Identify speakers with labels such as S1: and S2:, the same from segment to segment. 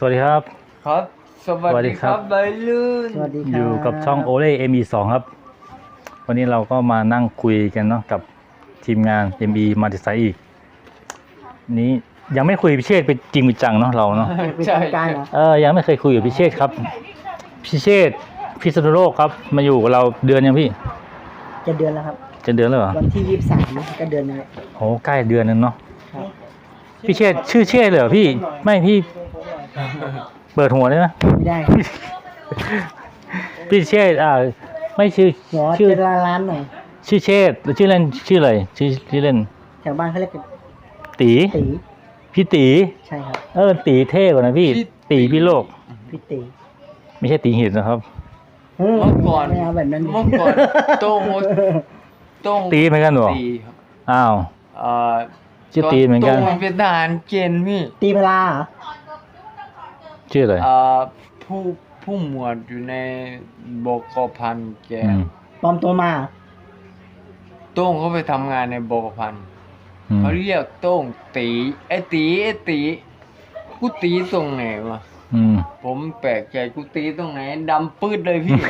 S1: สวัสดีครับ
S2: ครับ สวัส
S1: สวัสดี
S2: ดี
S1: ค
S2: ค
S1: รั
S2: รับบใบลื่น
S3: สวัสดี
S1: อ
S3: ครับ
S1: ยู่กับช่องโอเล่เอ็มีสองครับ วันนี้เราก็มานั่งคุยกันเนาะกับทีมงาน ME มาติไซอีก นี้ยังไม่คุยพิเชษเป็นจริงเป็นจังเนาะเราเนาะ
S3: เป็น
S2: ใช่
S3: ทางการเหรอ
S1: เออยังไม่เคยคุยกับพิเชษครับ พิเชษพิษณุโลกครับ มาอยู่กับเราเดือนยังพี่
S3: จะเดือนแล้วครับ
S1: จะเดือนแล้วเหรอ
S3: วันที่ยี่สิบสามก็เดือนนึงแล้ว
S1: โอ้ใกล้เดือนนึงเนาะ
S3: ครับ
S1: พี่เชษชื่อเชษเลยเหรอพี่ ไม่พี่ เปิดหัวได้ไหม
S3: ไม่ได้
S1: พี่เชษอ่าไม่ชื่อ
S3: หัว
S1: ชื่อ
S3: จะล้านล้านหน่อย
S1: ชื่อเชษหรือชื่อเล่นชื่ออะไรชื่อชื่อเล่น
S3: แถวบ้านเขาเรียกกัน
S1: ตี
S3: ตี
S1: พี่ตี
S3: ใช่ครับ
S1: เออตีเท่กว่านะพี่ ตีพี่โลก
S3: พี่ตี
S1: ไม่ใช่ตีหินนะครับ
S3: เออ
S2: เมื่อก่อน
S3: ไม่เอาแบบนั้น
S2: เมื่อก่อนโต้งโต้ง
S1: ตีเหมือนกันเหรอ
S2: ตีครับ
S1: อ้าว
S2: เอ่อ
S1: ชื่อตีเหมือนกัน
S2: โต้งมันเป็นทหารเกณฑ์พี่
S3: ตีพลาเหรอ
S1: ชื่ออะไร
S2: เอ่อผู้ผู้หมวดอยู่ในบกพันแก
S1: อืม
S3: ปลอมตัวมาเหรอ
S2: โต้งเขาไปทำงานในบกพัน
S1: อืม
S2: เขาเรียกโต้งตีไอ้ตีไอ้ตีกูตีตรงไหนวะ
S1: อืม
S2: ผมแปลกใจกูตีตรงไหนดำปืดเลยพี่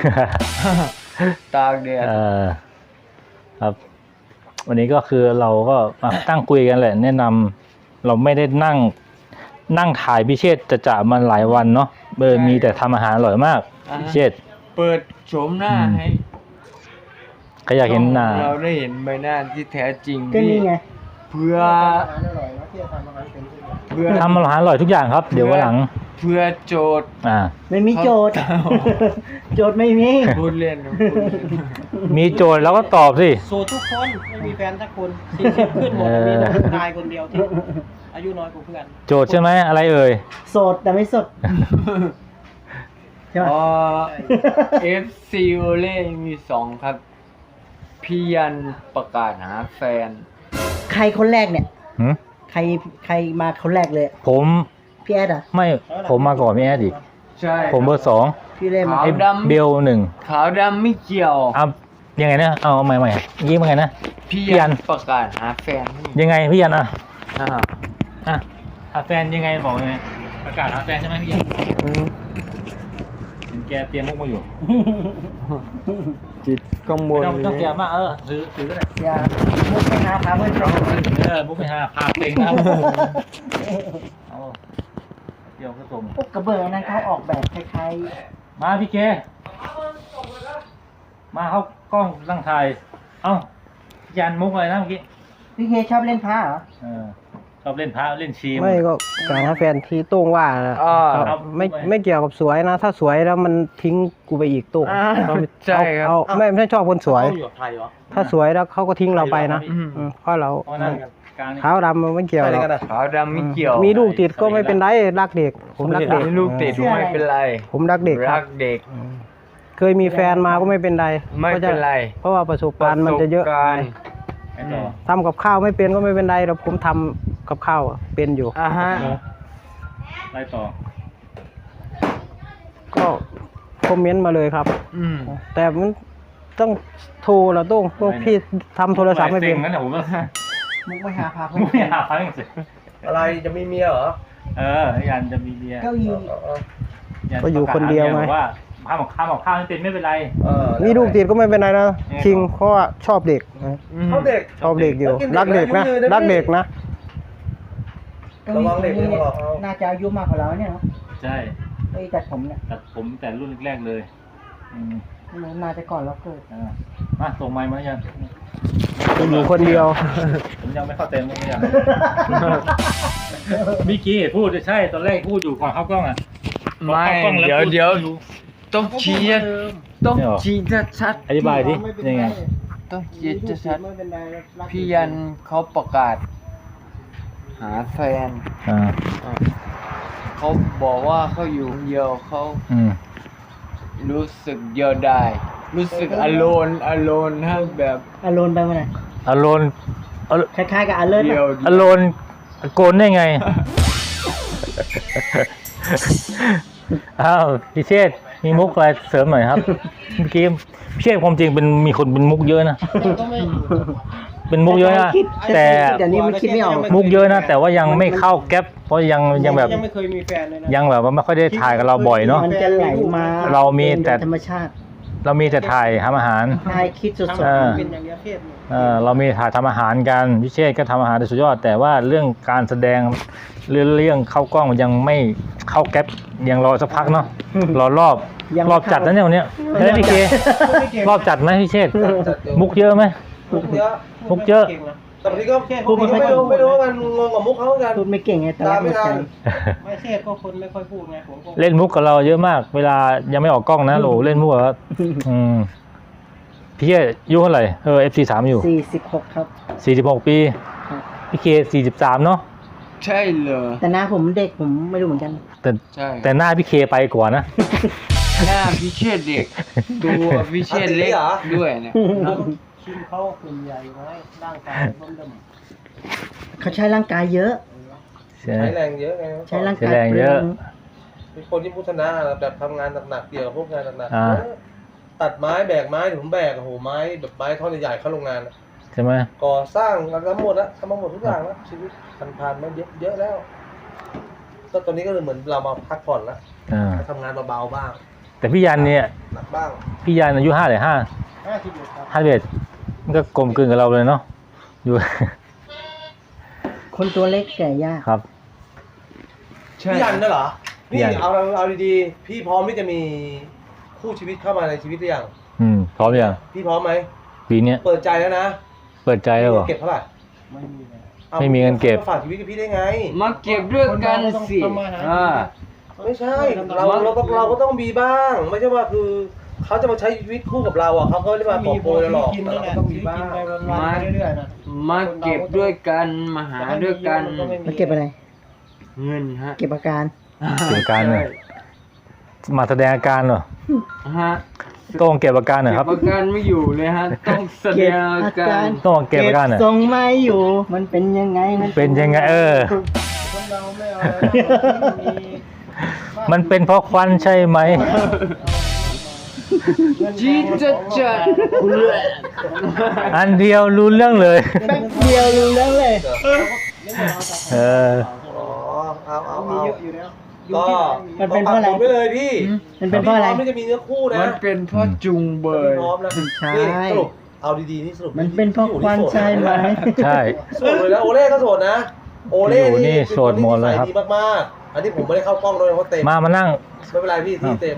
S2: ตากแดด
S1: เออครับ วันนี้ก็คือเราก็มาตั้งคุยกันแหละ แนะนำเราไม่ได้นั่ง นั่งถ่ายพิเชษจะจะมาหลายวันเนาะเบอร์มีแต่ทำอาหารอร่อยมากพิเชษ
S2: เปิดโฉมหน้า
S1: อืม
S2: ให้
S1: ใครอยากเห็นหน้า
S2: เราได้เห็นใบหน้าที่แท้จริง
S3: ก็นี่
S2: พี่
S3: ไง
S2: เพื่อเพื่อ
S1: ทำอาหารอร่อยทุกอย่างครับ เดี๋ยววันหลัง
S2: เพื่อโจทย์
S1: อ่า
S3: ไม่มีโจทย์
S2: เขา
S3: โจทย์ไม่มี
S2: พูดเล่นนะพูดเล่น
S1: มีโจทย์แล้วก็ตอบสิ
S4: โสดทุกคนไม่มีแฟนสักคนสี่สิบขึ้นหมด
S1: เออ
S4: มีแต่ผู้ชายคนเดียวที่อายุน้อยกว่าเพื่อน
S1: โจทย์ใช่ไหมอะไรเอ่ย
S3: โสดแต่ไม่สดใช่ไหม
S2: อ๋อ FC โอเล่มีสองครับ พี่ยันประกาศหาแฟน
S3: ใครคนแรกเนี่ย
S1: หืม
S3: ใครใครมาคนแรกเลย
S1: ผม
S3: พี่แอดเหรอะ
S1: ไม่ผมมาก่อนพี่แอดอีก
S2: ใช่
S1: ผมเบอร์สอง
S3: พี่เล่มา
S2: ขาว
S1: ไอ้
S2: ดำ
S1: เบลหนึ่ง
S2: ขาวดำไม่เกี่ยว
S1: อะยังไงนะเอาใหม่ใหม่ยี่มันไงนะ
S2: พี่
S1: พี่ยั
S2: ยั
S1: น
S2: นประกาศหาแฟนให้
S1: ยังไงพี่ยันอะ
S2: อ่า
S1: อะหาแฟนยังไงบอกยังไงประกาศหาแฟนใช่ไหมพี่ยันเห็นแกเตรียมมุกมาอยู่
S2: จิตกังวล
S1: ต้องต้องเตรียมมากเออถือถือก็ได้
S3: อย่ามุกไปหาพาเพื่อนเรา
S1: เออมุกไปหาพาเพลงนะครับ เอาเดี๋ยวผสม
S3: พวกกระเบื้องอันนั้นเขาออกแบบคล้าย
S1: มาพี่เค มาเขากล้องตั้งถ่าย เอ้ายันมุกอะไรนะเมื่อกี้
S3: ๆพี่เคชอบเล่นพระเหรอ
S1: เออชอบเล่นพระเล่นชี
S4: ไม่ก็การหาแฟนที่โต้งว่านะ
S2: อ่า
S4: ครับ
S1: ครับ
S4: ไม่ไม่เกี่ยวกับสวยนะ ถ้าสวยแล้วมันทิ้งกูไปอีกโต้ง
S2: อ่า
S4: เอา
S2: ใช่ครับ
S4: เอาเอาไม่ไม่ชอบคนสวย
S1: เขาอยู่กับไทยเหรอ
S4: ถ้าสวยแล้วเขาก็ทิ้งเราไปนะ
S1: อืม
S4: อืมเพราะเรา
S1: เพราะนั่นกัน กลางนี่
S4: ขาวดำมันไม่เกี่ยวหรอก
S2: ขาวดำไม่เกี่ยว
S4: มีลูกติดก็ไม่เป็นไรรักเด็ก ผมรักเด็ก
S2: มีลูกติดไม่เป็นไร
S4: ผมรักเด็กค
S2: รั
S4: รับ
S2: กเด็ก
S4: เคยมีแฟนมาก็ไม่เป็นไร
S2: ไม่
S4: ก็จะ
S2: เป็นไร
S4: เพราะว่าประสบการณ์มันจะเยอะ
S2: ประสบการณ์
S1: ไปต่อ
S4: ทำกับข้าวไม่เป็นก็ไม่เป็นไรแต่ผมทำกับข้าวอะเป็นอยู่
S2: อ่าฮะ
S1: ไปต่อ
S4: ก็คอมเมนต์มาเลยครับ
S2: อืม
S4: แต่มันต้องโทรเราต้องพวกพี่ทำโทรศัพท์ไม่เป็น
S1: ซ็งงั้นเดี๋ยวผมก็
S3: มุกไปหาพาเพื่
S1: มุ
S3: อกน
S1: ไม่หาพังสิ
S5: อะไรจะมีเมียเหรอ
S1: เออยันจะมีเมีย
S3: เก้าอี้
S1: น
S4: ก็อยู่คนเดียวไง
S1: บอกว่าข้ามของข้ามของข้าวไม่เป็นไม่เป็นไร
S5: เออ
S4: มีลูกติดก็ไม่เป็นไรนะคิงเพราะว่าชอบเด็ก
S5: เขาเด็ก
S4: ชอบเด็กอยู่
S5: แล้วกินเด็ก
S4: รักเด็กนะ
S5: แล้วอายุยืนนะ
S4: รักเด็กนะ
S3: เก้าอี้
S5: ระวังเด็ก
S3: ตัวนี้
S5: เดี๋ยวเขาหลอกเอา
S3: น่าจะอายุมากกว่าเราเนี่ยเนาะ
S1: ใช่
S3: เก้าอี้ตัดผมเนี่ย
S1: แต่ผมแต่รุ่นแรกๆเลย อืม
S3: น่าจะก่อนเราเกิด
S1: อ่ามาส่งไม้มายัง
S4: อยู่คนเดียว
S1: ผมยังไม่เข้าใจมุกเลยยังเมื่อกี้พูดใช่ตอนแรกพูดอยู่ก่อนเข้ากล้องอะ
S2: ไม่
S1: พอข้ากล้องแล้
S2: เดี๋ยว
S1: พู
S2: เดี๋ยว
S1: อยู่
S2: ต้องชี้ต้อง
S1: เนี่ยเหรอ
S2: ชี้ชัด
S1: อธิบายดิยังไง
S2: ๆต้องชี้ชัดๆพี่ยันเขาประกาศ หาแฟน
S1: อ่า
S2: เขาบอกว่าเขาอยู่คนเดียวเขา
S1: อืม
S2: รู้สึกเดียวดายรู้สึกอโลนอโลนถ้าแบบ
S3: อารมณ์ไปเมื่อไหร่
S1: อารมณ์อาร
S3: คล้ายๆกับอาเลิร์
S2: เดียว
S1: อารมณ์โกนได้ไง อ้าวพี่เชษฐ์มีมุกอะไรเสริมหน่อยครับเมื่อกี้พี่เชษฐ์ความจริงเป็นมีคนเป็นมุกเยอะนะ เป็นมุกเยอะนะ
S4: คิด
S1: แต่
S4: เดี๋ยวนี้มันคิดไม่ออก
S1: มุกเยอะนะแต่ว่ายังไม่เข้าแก๊ปเพราะยังยังแบบ
S3: ยังไม่เคยมีแฟนเลยนะ
S1: ยังแบบว่าไม่ค่อยได้ถ่ายกับเราบ่อยเนาะ
S4: มันจะไหลมา
S1: เรามีแต่
S4: ธรรมชาติ
S1: เรามีแต่ถ่ายทำอาหาร
S4: ทายคิดสด
S1: เออ
S3: เป็นอย่างเงี้ยเพศเนี่ย
S1: เออเรามีถ่ายทำอาหารกันพิเชษก็ทำอาหารได้สุดยอด แต่ว่าเรื่องการแสดงเรื่องเรื่องเข้ากล้องยังไม่เข้าแก๊ปยังรอสักพักเนาะรอรอบ
S4: ยัง
S1: รอบจัดนะเนี่ยวันเนี้ยเฮ้ยพี่เครอบจัดไหมพี่เชษมุกเยอะไหม
S5: มุกเยอะ
S1: มุกเยอะ
S3: ก่งน
S5: แต่บางทีก็บางทีก็ไม่รู้ไม่รู้ว่ามันงงกับมุกเขาเหมือนกัน
S4: พูดไม่เก่งไงแต่
S5: ตา
S4: ละ
S5: มไม่
S4: หัวใจ
S5: ทัน
S3: ไม่เทศก็คนไม่ค่อยพูดไงผมก็
S1: เล่นมุกกับเราเยอะมาก เวลายังไม่ออกกล้องนะโหลเล่นมุกกับอืมพี่เคอายุเท่าไหร่เออเอฟซีสามอยู่
S4: สี่สิบหกครับ
S1: สี่สิบหกปี
S4: ครับ
S1: พี่เคสี่สิบสามเนาะ
S2: ใช่เลย
S4: แต่หน้าผมเด็กผมไม่รู้เหมือนกัน
S1: แต่
S2: ใช่
S1: แต่หน้าพี่เคไปกว่านะ
S2: หน้าพิเชษเด็กตัวพิเชษเล็กด้วยเนี่ย
S3: ชิ้นเขากลุ่มใหญ่ไว้ร่างกายเบิ่มเดิม
S4: เขาใช้ร่างกายเยอะ
S5: ใช้แรงเยอะไง
S4: ใช้ร่าง
S1: ใช้
S4: กาย
S1: แรงเยอะ
S5: มีคนที่พุทธนาแบบทำงานหนักๆเกี่ยวกับพวกงานหนัก
S1: อ่า
S5: ๆตัดไม้แบกไม้ถึงผมแบกโอ้โหไม้แบบไม้ท่อนใหญ่ๆเข้าโรงงานอะ
S1: ใช่ไหม
S5: ก่อสร้างทำหมดแล้วทำมาหมดทุกอย่างแล้วชีวิตผ่านๆมาเยอะเยอะแล้ว ก็ตอนนี้ก็เลยเหมือนเรามาพักผ่อนแล้ว
S1: อ่า
S5: ทำงานเบาๆบ้าง
S1: แต่พี่ยันเนี่ย
S5: หนักบ้าง
S1: พี่ยันอายุห้าเลยห้า
S3: ห้าสิบเอ็ดครับ
S1: ห้าเอ็ด มันก็กลมกลืนกับเราเลยเนาะอยู่
S4: คนตัวเล็กแก่ยาก
S1: ครับ
S2: ใช่
S5: พี่ยันน่ะเหรอ
S1: พี่
S5: นี่
S1: ยัน
S5: เอาเอาดีๆพี่พร้อมที่จะมีคู่ชีวิตเข้ามาในชีวิตหรือยัง
S1: อืมพร้อมยัง
S5: พี่พร้อมไหม
S1: ปีเนี้ย
S5: เปิดใจแล้วนะ
S1: เปิดใจแล้วเหรอ
S5: เก็บเท่าไหร่
S3: ไม่มีเลย
S5: อา
S1: ไม่มีเงินเก็บ
S5: ฝากชีวิตกับพี่ได้ไง
S2: มาเก็บด้วยกันสิอ่า
S5: ไม่ใช่เราเราก็เราก็ต้องมีบ้าง ไม่ใช่ว่าคือ เขาจะมาใช้ชีวิตคู่กับเราอะเขาก็ไม่ได้มาขอโปรยเราหรอก
S3: กิน
S5: แต่
S3: นี่แห
S5: เรา
S3: ละ
S5: ก็ต้อง
S3: ซื้
S5: มี
S3: อ
S5: บ้า
S3: กิ
S5: ง
S3: นไปวันๆไปเรื่อยๆนะ
S2: มาเก็บด้วยกันมาหาด้วยกัน
S4: มาเก็บอะไร
S2: เงินฮะ
S4: เก็บอาการ
S1: เก็บอาการหน่อยมาแสดงอาการเหรอ
S2: ฮะ
S1: ต้องเก็บอาการหน่อยครับ
S2: เก็บอาการไม่อยู่เลยฮะ ต้องแสดงอาการ
S1: ต้องเก็บอาการหน่อย
S4: ทรงไม่อยู่ มันเป็นยังไง มัน
S1: เป็นยังไง เออ
S3: คนเราไม่เอาแล้วมี
S1: มันเป็นเพราะควันใช่ไหม
S2: จีจะจัด
S1: อันเดียวรู้เรื่องเลย
S4: แป๊บเดียวรู้แล้วเลย
S1: เออ
S5: อ๋อเอาเอา
S3: มี
S5: เอา
S3: เยอะอยู่แล้ว
S5: ก็
S4: มันเป็นเพราะอะไร
S5: ปักหมุดไว้เลยพี่
S4: มันเป็นเพราะอะไร
S5: พี่พร้อมที่จะมีเนื้อคู่นะ
S2: มันเป็นเพ่อจุงเบ
S5: พี่
S2: ย
S5: พร้อมแล้ว
S4: ใช่
S5: นี่สรุปเอาดีๆนี่สรุป
S4: มันเป็นเพราะควันใช่ไหม
S1: ใช่
S5: โสดเลยนะโอเล่ก็โสดนะ โอเล่
S1: อยู่นี่
S5: นี่
S1: โสดหมดเลยครับ
S5: ป็นนที่นิสัดีมากๆอันนี้ผมไม่ได้เข้ากล้องด้วยเพราะเต็ม
S1: มามานั่ง
S5: ไม่เป็นไรพี่ที่
S1: ครับ
S5: เต็ม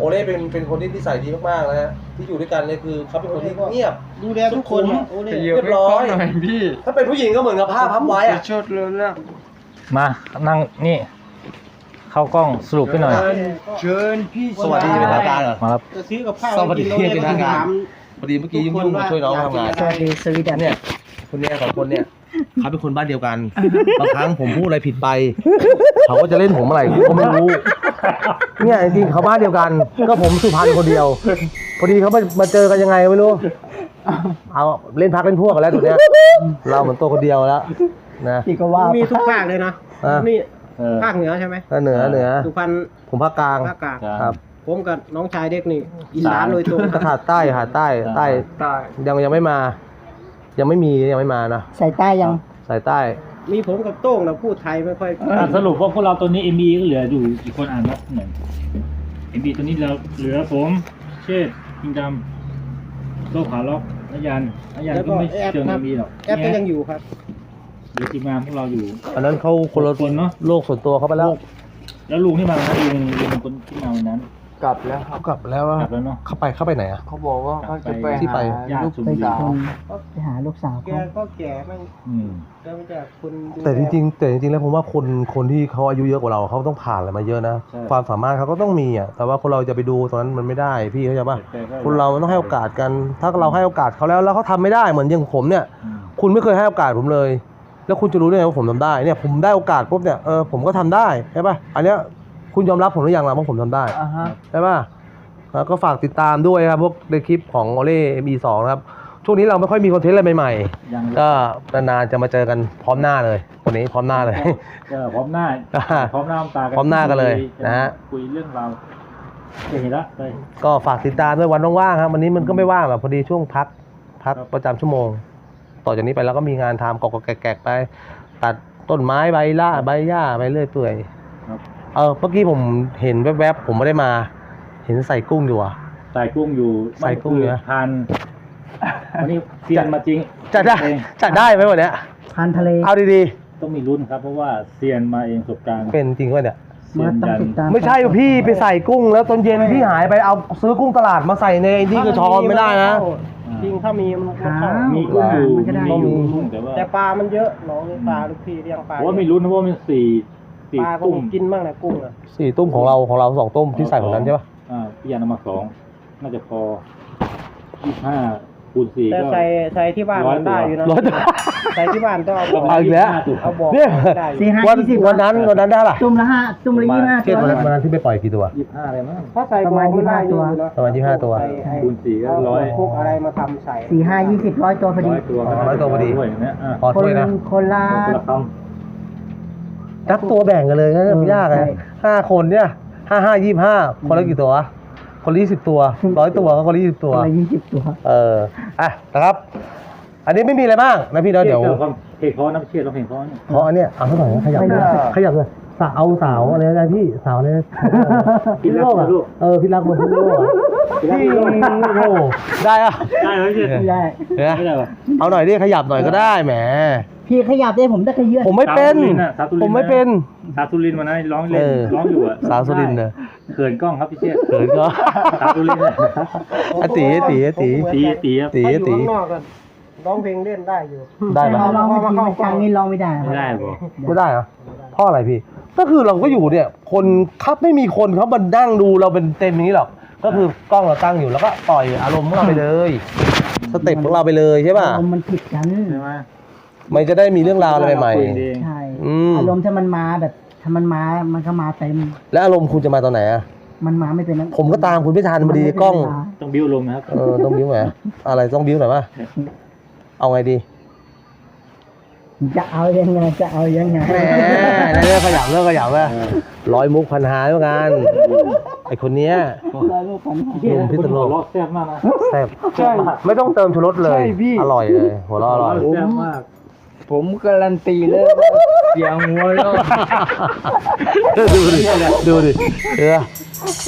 S5: โอเล่เป็นเป็นคนที่นิสัยดีมากๆนะฮะที่อยู่ด้วยกันเลยคือเขาเป็นคนที่เงียบ
S3: ดูแลทุกคนอะโอ้
S2: ข
S3: เนี่ย
S2: ยับ
S5: เรียบร้อย
S2: ให้กล้งหน่อยพี่
S5: ถ้าเป็นผู้หญิงก็เหมือนกับผ้าพับไว้
S2: จะ
S5: อะ
S2: ชดเลยนะ
S1: มานั่งนี่ เข้ากล้องสรุปไปหน่อย
S2: เชิญพี่
S5: สวัสดีเป็นทางการเหรอ
S1: มาครับ
S3: จะซื้อกับข้าว
S5: สวัสดี
S3: กินเรา
S5: เป็นทางการ
S3: ถาม
S5: พอดีเมื่อกี้ยุ่งๆมาช่วยน้องทำงาน
S4: สวัสดีสวีดัน
S5: เนี่ยคนเนี้ยสองคนเนี่ย เขาเป็นคนบ้านเดียวกันบางครั้งผมพูดอะไรผิดไป เขาก็จะเล่นผมอะไรก็ไม่รู้ เนี่ยจริงๆเขาบ้านเดียวกัน ก็ผมสุพรรณคนเดียว พอดีเขามามาเจอกันยังไงไม่รู้ เอาเล่นพักเล่นพวกกันแล้วตัวเนี้ย เราเหมือนตัวคนเดียวแล้วนะ
S4: พี่ก็ว่า
S3: มีทุกภาคเลยนะ
S5: อะ
S3: นี่
S1: เออ
S3: ภาคเหนือใช่ไหม
S5: เหนือเหนือ
S3: สุพรรณ
S5: ผมภาคกลาง
S3: ภาคกลาง
S5: ครับ
S3: ผมกับน้องชายเด็กนี่อีสานโดยตรง
S5: ก็ขาดใต้ขาดใต้ใต้
S2: ตาย
S5: ยังยังไม่มา ยังไม่มียังไม่มานะ
S4: ใส่ใต้ยัง
S5: สายใต้
S3: มีผมกับโต้งเราพูดไทยไม่ค่อย
S1: อะสรุปว่าพวกเราตัวนี้ MB ก็เหลืออยู่กี่คนอ่านว่าหนึ่ง MB ตัวนี้เราเหลือผม เชษฐ์กิงดำโซ่ขาล็อกนยันนยันก็ไม่เจอ MB หรอก
S3: แอปก็ยังอยู่ครับ
S1: เหลือทีมงานพวกเราอยู่
S5: อันนั้นเขาคนละ
S1: คนเนอะ
S5: โลกส่วนตัวเขาไปแล้ว
S1: แล้วลุงที่มานะลุงลุงเป็นคนที่มาวันนั้น
S2: กลับแล้วครับ
S5: เขากลับแล้ว
S1: กลับแล้วเนาะ
S5: เขาไปเขาไปไหนอะ
S2: เขาบอกว่าเขาจะไป
S5: ที่ไป
S2: หา
S1: ญาติ
S2: ลูก
S1: สุ
S4: ไป
S1: ริ
S2: สาว
S4: คนไปหาลูกสาว
S3: แก
S4: เขา
S3: ก็แก่ไม่
S1: อืม
S3: เริ่มจากคนดู
S5: แต่จริงๆแต่จริงๆแล้วผมว่าคนคนที่เขาอายุเยอะกว่าเราเขาต้องผ่านอะไรมาเยอะนะ
S1: ใช่
S5: ความสามารถเขาก็ต้องมีอะแต่ว่าคนเราจะไปดูตรงนั้นมันไม่ได้พี่เข้าใจป่ะ
S1: แต่ก็
S5: คนเรามันต้องให้โอกาสกัน ถ้าเราให้โอกาสเขาแล้วแล้วเขาทำไม่ได้เหมือนอย่างผมเนี่ย
S1: อืม
S5: คุณไม่เคยให้โอกาสผมเลย แล้วคุณจะรู้ได้ไงว่าผมทำได้เนี่ยผมได้โอกาสปุ๊บเนี่ยเออผมก็ทำได้ใช่ป่ะอันเนี้ย คุณยอมรับผมหรือยังล่ะว่าผมทำได้
S2: อ่าฮะ
S5: ใช่ป่ะแล้วก็ฝากติดตามด้วยครับ พวกในคลิปของโอเล่ ME2 นะครับ ช่วงนี้เราไม่ค่อยมีคอนเทนต์อะไรใหม่
S1: ยัง
S5: ๆ ก็นานๆจะมาเจอกันพร้อมหน้าเลยวันนี้พร้อมหน้าเลย
S1: ก็พร้อมหน้า
S5: อ่า
S1: พร้อมหน้าพร้อมตากัน
S5: พร้อมหน้ากันเลยนะฮะ
S1: คุยเรื่องราวจะเห็นละเลย
S5: ก็ฝากติดตามด้วยวันว่างๆครับ วันนี้มันก็ไม่ว่างหรอกพอดีช่วงพักพัก
S1: ครับ
S5: ประจำชั่วโมง ต่อจากนี้ไปเราก็มีงานทำกอกๆแกกๆไป ตัดต้นไม้ใบล่าใบหญ้าไปเรื่อยเปื่อย
S1: ครับ
S5: เออเมื่อกี้ผมเห็นแวบๆผมไม่ได้มา เห็นใส่กุ้งอยู่อะ
S1: ใส่กุ้งอยู่
S5: ใส่กุ้ง
S1: คือ
S5: นะ
S1: ทานวันนี้เซียนมาจริง
S5: จะได้
S1: เอง
S5: จะได้ไหมวันเนี้ย
S4: ทานทะเล
S5: เอาดี
S1: ต้องมีลุ้นครับ เพราะว่าเซียนมาเองประสบการณ์
S5: ๆเป็นจริงวะเนี่ย
S1: เซียน
S4: มาต้อง
S1: ยัน
S4: ติดตาม
S5: ไม่ใช่ว่าพี่ไปใส่กุ้ง แล้วตอนเย็นพี่หายไปเอาซื้อกุ้งตลาดมาใส่ในนี่กระชอนไม่ได้นะ
S4: จริงถ้ามีมันก็เข้า
S1: มีกุ้งอยู่
S4: มันก็ได้
S1: มีอยู่กุ้งแต่ว่า
S4: แต่ปลามันเยอะน้องนี่ปลาลูกพี่เลี้ยงปลา
S1: ผมว่ามีลุ้นนะเพราะว่ามันสี่ สี่
S4: ปลาก็
S1: ตุ้ม
S4: มีกินบ้างนะกุ้งอะ
S5: สี่ตุ้มของเราของเราสองตุ้มที่ใส่ของนั้นใช่ปะ
S1: อ่าพี่ยันเอามาสองน่าจะพอยี่ห้าคูณสี่
S4: แต่
S1: ก็
S4: ใส่ใส่ที่บ้าน
S1: ร้อย
S4: มันได้อยู่นะ
S5: ร้อยตัว
S4: ใส่ที่บ้านต้องเอา
S5: เอาอีกแล้ว
S4: เอาบอก
S5: เนี่ย
S4: ได้อยู่
S3: สี่ห้า
S5: วัน
S3: ยี่สิบ
S5: วันนั้นวันนั้นได้ล่ะ
S3: จุ่มละห้าจุ่มละยี่ห้า
S5: เช่นวันนั้นวันนั้นที่ไปปล่อยกี่ตัว
S1: ยี่ห้าเลยมั้ง
S4: ถ้าใส่บอกมันได้อยู่นะ
S5: ประมาณ25ตัว
S4: ใส่ไอ้
S1: คูณสี่ก็
S4: เอา
S1: ร้อย
S4: พวกอะไรมาทำใส่
S3: สี่ห้ายี่สิบร้อยตัวพอดี
S1: ร้อยตัว
S5: ร้อยตัวพอดี
S1: ด้วยอย่างเนี้ยอะ
S5: พอ
S3: คน
S5: ช่วยนะ
S3: คนละ
S1: คนละค
S5: นับตัวแบ่งกันเลยนะไม่ยาก
S3: ใช่
S5: เลยห้าคนเนี่ยห้าห้ายี่ห้าคนละกี่ตัววะคนละยี่สิบตัวร้อยตัวก็คนละยี่สิบ
S3: ค
S5: ตัวน
S3: ละยี่สิบตัว
S5: เอออะนะครับ อันนี้ไม่มีอะไรมากนะพี่ำเนาะเดี๋ยว
S1: เพลงเพราะน้ำเชี่ยร้องเพลงเพราะเนี่ย
S5: เพราะอันเนี้ยเอาเท่าไหร่นะขยับเลยขยับเลยสาวสาวอะไรนะพี่สาวเนี่ยพิษโลกอะเออพิษรักบนพิษโลกอะพี่โอ้โหได้อะ
S1: ได้ไหมเชี่ย
S3: ไม่ได้
S5: เห็นไหม
S1: ไม่ได้หรอ
S5: เอาหน่อยดิขยับหน่อยก็ได้แหม
S3: พี่ขยับได้ผมได้ขยื่น
S5: ผมไม่เป็น
S1: สาวสุรินทร์น่ะสาวสุรินทร์
S5: ผมไม่เป็น
S1: สาวสุรินทร์วันนั้นร้องเล่น
S5: เออ
S1: ร้องอยู่อะ
S5: สาวสุรินทร์เนอะ
S1: เขินกล้องครับพี่เชี่ย
S5: เขินก็
S1: สาวสุรินทร์เนี่ย
S5: อะตีอะตีอะตี
S1: ตีตีครับ
S5: ตี
S4: ถ้าอ
S5: อะ
S4: ยู่
S5: ตี
S4: ข้างนอกก็ร้องเพลงเล่นได้อยู่
S5: ได้ไหม
S3: เราลองไปทีมันกลางนี่ลองไม่ได้ครับ
S1: ไม่ได้บอก
S5: ไม่ได้เหรอเพราะอะไรพี่ ก็คือเราก็อยู่เนี่ย คนครับไม่มีคนเขามานั่งดูเราเป็นเต็มอย่างนี้หรอก ก็คือกล้องเราตั้งอยู่แล้วก็ปล่อยอารมณ์ของเราไปเลย สเต็ปของเราไปเลยใช่ป่ะ
S3: อารมณ์มันผิดกัน
S1: ใช่ไหม
S5: มันจะได้มีเรื่องราวอะไรใหม่
S1: คุยกันเอง
S3: ใช่
S5: อืม
S3: อารมณ์ถ้ามันมาแบบถ้ามันมามันก็มาเต็ม
S5: ๆ แล้วอารมณ์คุณจะมาตอนไหนอะ
S3: มันมาไม่เป็นนั้น
S5: ผมก็ตามคุณไม่ทันพอดีกล้อง
S1: ต้องบิ้วลมนะครับ
S5: เออต้องบิ้วไหมอะไรต้องบิ้วหน่อยป่ะเอาไงดี
S3: จะเอายังไงจะเอายังไง
S5: แหมเลิกขยับเลิกขยับเว้ยร้อยมุกพันหาเหมือนกันไอคนเนี้ย
S3: ร้อยลูกพันห้า
S5: หนุ่มพิษณุโลก
S1: หัวเราะแซ่บมากนะ
S5: แซ่บไม่ต้องเติมชูรสเลย
S2: ใช่พี่
S5: อร่อยเลยหัวเราะอร่อย
S1: แซ่บมาก
S2: ผมการันตีเลยว่าเสียงหัวเราะ
S5: ดูดิดูดิเออ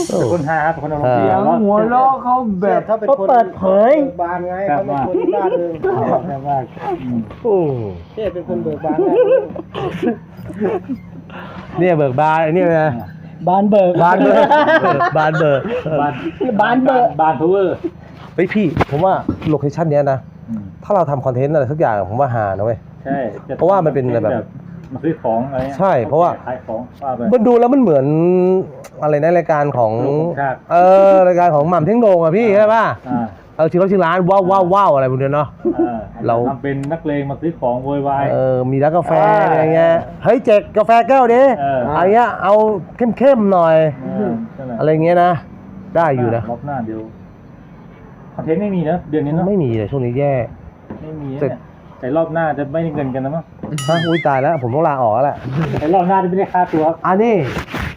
S5: โอ้
S1: คนฮาครับคนอารมณ์
S5: เออ
S1: ดี
S2: เสียงหัวเราะเขาแบ
S4: แบบ
S2: บ
S4: ถ้าเป็น
S3: ก็
S4: คน
S3: เปิดเผย
S4: บิกบานไงเขาเป็นคนร่าเริง
S1: แซ่บมากอืม
S5: โอ้
S4: เช่เป็นคนเบิกบานร่าเริง
S5: เนี่ยเบิกบานไอ้นี่นะ
S3: บานเบิก
S5: บานเบิกเออบานเบิก
S1: บ้าน
S3: บานเบิก
S1: บานพาวเวอร์
S5: เฮ้ยพี่ ผมว่าโลเคชั่นเนี้ยนะ ถ้าเราทำคอนเทนต์อะไรสักอย่างผมว่าหานะเว้ย
S1: ใช่จ
S5: เพราะว่ามันเป็นแบบ
S1: มาซื้อของอะไรงี้ย
S5: ใช่เพราะว่า
S1: ขายของว่าไป
S5: มันดูแล้วมันเหมือนอะไรนะรายการของ
S1: โลกของชาติ
S5: เออรายการของหม่ำเท่งโดงอะพี่ใช่ป่ะ
S1: อ่า
S5: เออชื่อรถชื่อร้านว้าวว้าวว้าวอะไรพวกเนี้ยเนาะ
S1: อ่า
S5: เรา
S1: ทำเป็นนักเลงมาซื้อของโวยวาย
S5: เออมีร้านกาแฟอะไรเงี้ยเฮ้ยเจ๊กกาแฟแก้วดิ
S1: เออ
S5: อะไรเงี้ยเอาเข้มๆหน่อย
S1: เออนั่นแหละ
S5: อะไรเงี้ยนะได้อยู่นะ
S1: รอบหน้าเดี๋ยวคอนเทนต์ไม่มีนะเดือนนี้เนาะ
S5: ไม่มีเลยช่วงนี้แย่
S1: ไม่มีนะ
S5: เสร็จ
S1: เนี่ย แต่รอบหน้าจะไม่ได้เงินกันนะมั้ง
S5: ฮะอุ้ยตายแล้วผมต้องลาออกแล้วแหละ
S1: แต่รอบหน้าจะไม่ได้ค่าตัวครับ
S5: อันนี้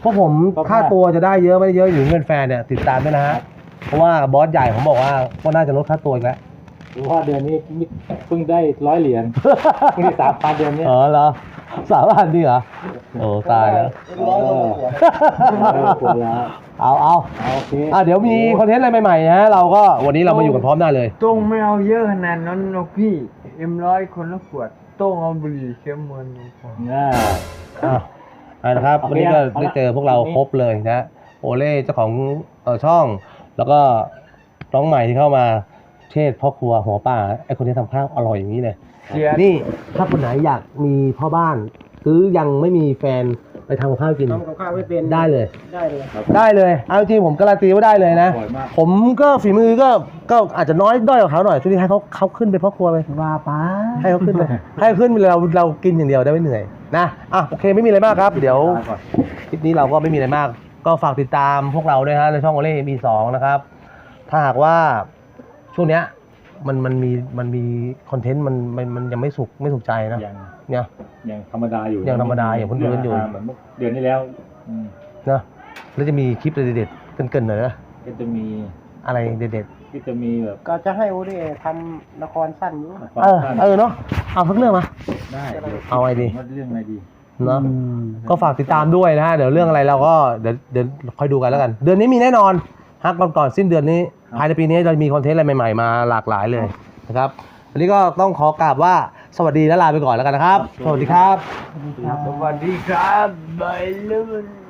S5: พวกผม
S1: รอบหน้า
S5: ค่าตัวจะได้เยอะไม่ได้เยอะอยู่ที่แฟนๆเนี่ยติดตามด้วยนะฮะเพราะว่าบอสใหญ่ผมบอกว่าก็น่าจะลดค่าตัวอีกแล้ว
S1: หรือว่าเดือนนี้เพิ่งได้ร้อยเหรียญเพิ่งได้สามพันเดือนเนี้ย
S5: เออเหรอสามพันดีเหรอโอ้ตายแล้ว
S4: ร้อยกว่าขวด
S1: เออปวดแล้ว
S5: เอาเอา
S1: เอาโอเค
S5: อะเดี๋ยวมีคอนเทนต์อะไรใหม่ๆนะฮะเราก็วันนี้เรามาอยู่กันพร้อมหน้าเลย
S2: โต้งไม่เอาเยอะขนาดนั้นหรอกพี่ เอ็มร้อยคนละขวด โต้งเอาบุหรี่เข้มมวนพอ
S1: อ่า
S5: อะอะนะครับ
S1: โอเค
S5: วันนี้ก็
S1: เอาละ
S5: ได้เจอพวกเราครบเลยนะโอเล่เจ้าของเออช่อง แล้วก็น้องใหม่ที่เข้ามาเชษพ่อครัวหัวป่าไอคนที่ทำข้าวอร่อยอย่างนี้เลย
S2: เสีย
S5: นี่ถ้าคนไหนอยากมีพ่อบ้านหรือยังไม่มีแฟน ไปทำกับข้าวกิน
S4: ทำกับข้าวไม่เป็น
S5: ได้เลย
S4: ได้เลย
S5: ได้เลย เอาจริงผมการันตีว่าได้เลยนะ
S1: อร่อยมาก
S5: ผมก็ฝีมือก็ก็อาจจะน้อยด้อยกว่าเขาหน่อยช่วงนี้ให้เขาเขาขึ้นไปพ่อครัวไป
S3: ว่าไป้า
S5: ให้เขาขึ้นไป ให้เขาขึ้นไปเราเรากินอย่างเดียวได้ไม่เหนื่อยนะ อะโอเคไม่มีอะไรมากครับ เดี๋ยวคลิปนี้เราก็ไม่มีอะไรมาก ก็ฝากติดตามพวกเราด้วยฮะในช่องโอเล่มีสองนะครับ ถ้าหากว่าช่วงเนี้ย มันมันมีมันมีคอนเทนต์มันมันมันยังไม่สุกไม่สุกใจนะ
S1: ยัง
S5: เนี่ย
S1: ยังธรรมดาอยู่
S5: ยังธรรมดาอยู่เพิ่งเดือนอยู่
S1: เหมือนเมื่อเดือนที่แล้วอืม
S5: นะแล้วจะมีคลิปเด็ดๆเกินๆหน่อยนะ
S1: ก็จะมี
S5: อะไรเด็ด
S1: ที่จะมีแบบ
S4: ก็จะให้โอเดทำละครสั้นอยู่
S1: ความ
S5: เออ
S1: สั้น
S5: เออเนาะเอาสักเรื่องมา
S1: ได้ดี๋ยว
S5: เอาไงดี
S1: ว่าเรื่องอะไรดี
S5: เนาะก็ฝากติดตามด้วยนะฮะเดี๋ยวเรื่องอะไรเราก็เดี๋ยวเดี๋ยวค่อยดูกันแล้วกัน เดือนนี้มีแน่นอน ฮักก่อนก่อนสิ้นเดือนนี้ ภายในปีนี้เรามีคอนเทนต์อะไรใหม่ๆมาหลากหลายเลยนะครับวันนี้ก็ต้องขอกราบว่าสวัสดีและลาไปก่อนแล้วกันนะครับ สวัสดีครับ
S2: สวัสดีครับบายลูน